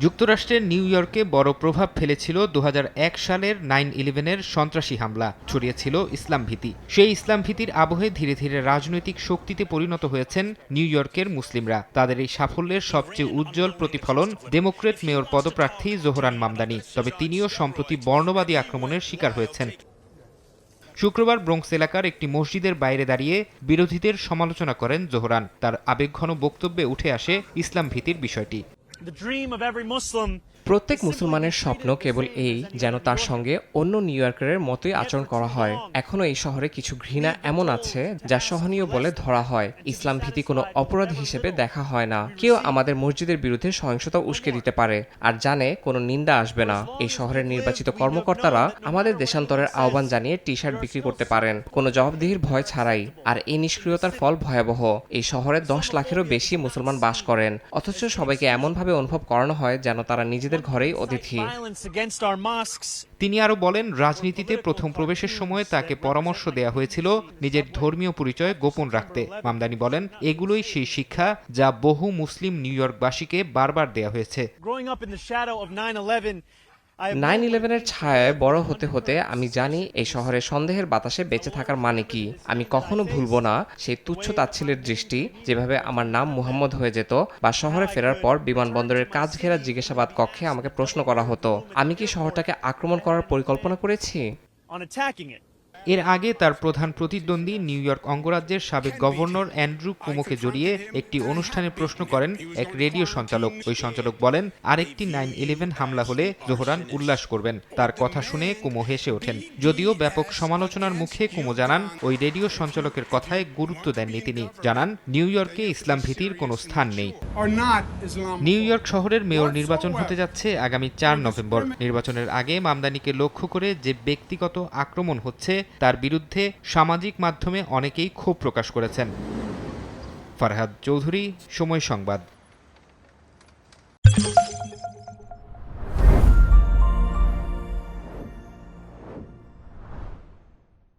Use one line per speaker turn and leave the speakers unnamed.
যুক্তরাষ্ট্রের নিউ ইয়র্কে বড় প্রভাব ফেলেছিল দু হাজার এক সালের নাইন ইলেভেনের সন্ত্রাসী হামলা, ছড়িয়েছিল ইসলাম ভীতি। সেই ইসলাম ভীতির আবহে ধীরে ধীরে রাজনৈতিক শক্তিতে পরিণত হয়েছেন নিউ ইয়র্কের মুসলিমরা। তাদের এই সাফল্যের সবচেয়ে উজ্জ্বল প্রতিফলন ডেমোক্রেট মেয়র পদপ্রার্থী জোহরান মামদানি। তবে তিনিও সম্প্রতি বর্ণবাদী আক্রমণের শিকার হয়েছেন। শুক্রবার ব্রোঙ্কস এলাকার একটি মসজিদের বাইরে দাঁড়িয়ে বিরোধীদের সমালোচনা করেন জোহরান। তার আবেগঘন বক্তব্যে উঠে আসে ইসলাম ভীতির বিষয়টি।
প্রত্যেক মুসলমানের স্বপ্ন কেবল এই যেন তার সঙ্গে অন্য নিউ ইয়র্কারের মতোই আচরণ করা হয়। এখনও এই শহরে কিছু ঘৃণা এমন আছে যা সহনীয় বলে ধরা হয়। ইসলাম ভীতি কোনো অপরাধ হিসেবে দেখা হয় না। কেউ আমাদের মসজিদের বিরুদ্ধে সহিংসতা উস্কে দিতে পারে আর জানে কোনো নিন্দা আসবে না। এই শহরের নির্বাচিত কর্মকর্তারা আমাদের দেশান্তরের আহ্বান জানিয়ে টি শার্ট বিক্রি করতে পারেন। কোনো জবাবদিহির ভয় ছাড়াই। আর এই নিষ্ক্রিয়তার ফল ভয়াবহ। এই শহরে দশ লাখেরও বেশি মুসলমান বাস করেন। অথচ সবাইকে এমনভাবে অনুভব করানো হয় যেন তারা নিজেদের ঘরেই অতিথি.
তিনি আরও বলেন রাজনীতিতে প্রথম প্রবেশের সময় তাকে পরামর্শ দেয়া হয়েছিল নিজের ধর্মীয় পরিচয় গোপন রাখতে মামদানি বলেন এগুলোই সেই শিক্ষা যা বহু মুসলিম নিউ ইয়র্কবাসীকে বারবার দেয়া হয়েছে
Growing up in the shadow of 9/11, I have
nine ইলেভেনের ছায়ায় বড় হতে হতে আমি জানি এই শহরে সন্দেহের বাতাসে বেঁচে থাকার মানে কি আমি কখনো ভুলব না সেই তুচ্ছ তাচ্ছিলের দৃষ্টি যেভাবে আমার নাম মুহাম্মদ হয়ে যেত বা শহরে ফেরার পর বিমানবন্দরের কাজ ঘেরা জিজ্ঞাসাবাদ কক্ষে আমাকে প্রশ্ন করা হতো আমি কি শহরটাকে আক্রমণ করার পরিকল্পনা করেছি
অন অ্যাটাকিং it.
এর আগে তার প্রধান প্রতিদ্বন্দ্বী নিউ ইয়র্ক অঙ্গরাজ্যের সাবেক গভর্নর অ্যান্ড্রু কুমোকে জড়িয়ে একটি অনুষ্ঠানে প্রশ্ন করেন এক রেডিও সঞ্চালক। ওই সঞ্চালক বলেন আরেকটি নাইন ইলেভেন হামলা হলে জোহরান উল্লাস করবেন। তার কথা শুনে কুমো হেসে ওঠেন। যদিও ব্যাপক সমালোচনার মুখে কুমো জানান ওই রেডিও সঞ্চালকের কথায় গুরুত্ব দেননি তিনি। জানান নিউ ইয়র্কে ইসলাম ভীতির কোনো স্থান নেই. নিউ ইয়র্ক শহরের মেয়র নির্বাচন হতে যাচ্ছে আগামী চার নভেম্বর। নির্বাচনের আগে মামদানিকে লক্ষ্য করে যে ব্যক্তিগত আক্রমণ হচ্ছে তার বিরুদ্ধে সামাজিক মাধ্যমে অনেকেই ক্ষোভ প্রকাশ করেছেন। ফরহাদ চৌধুরী সময় সংবাদ।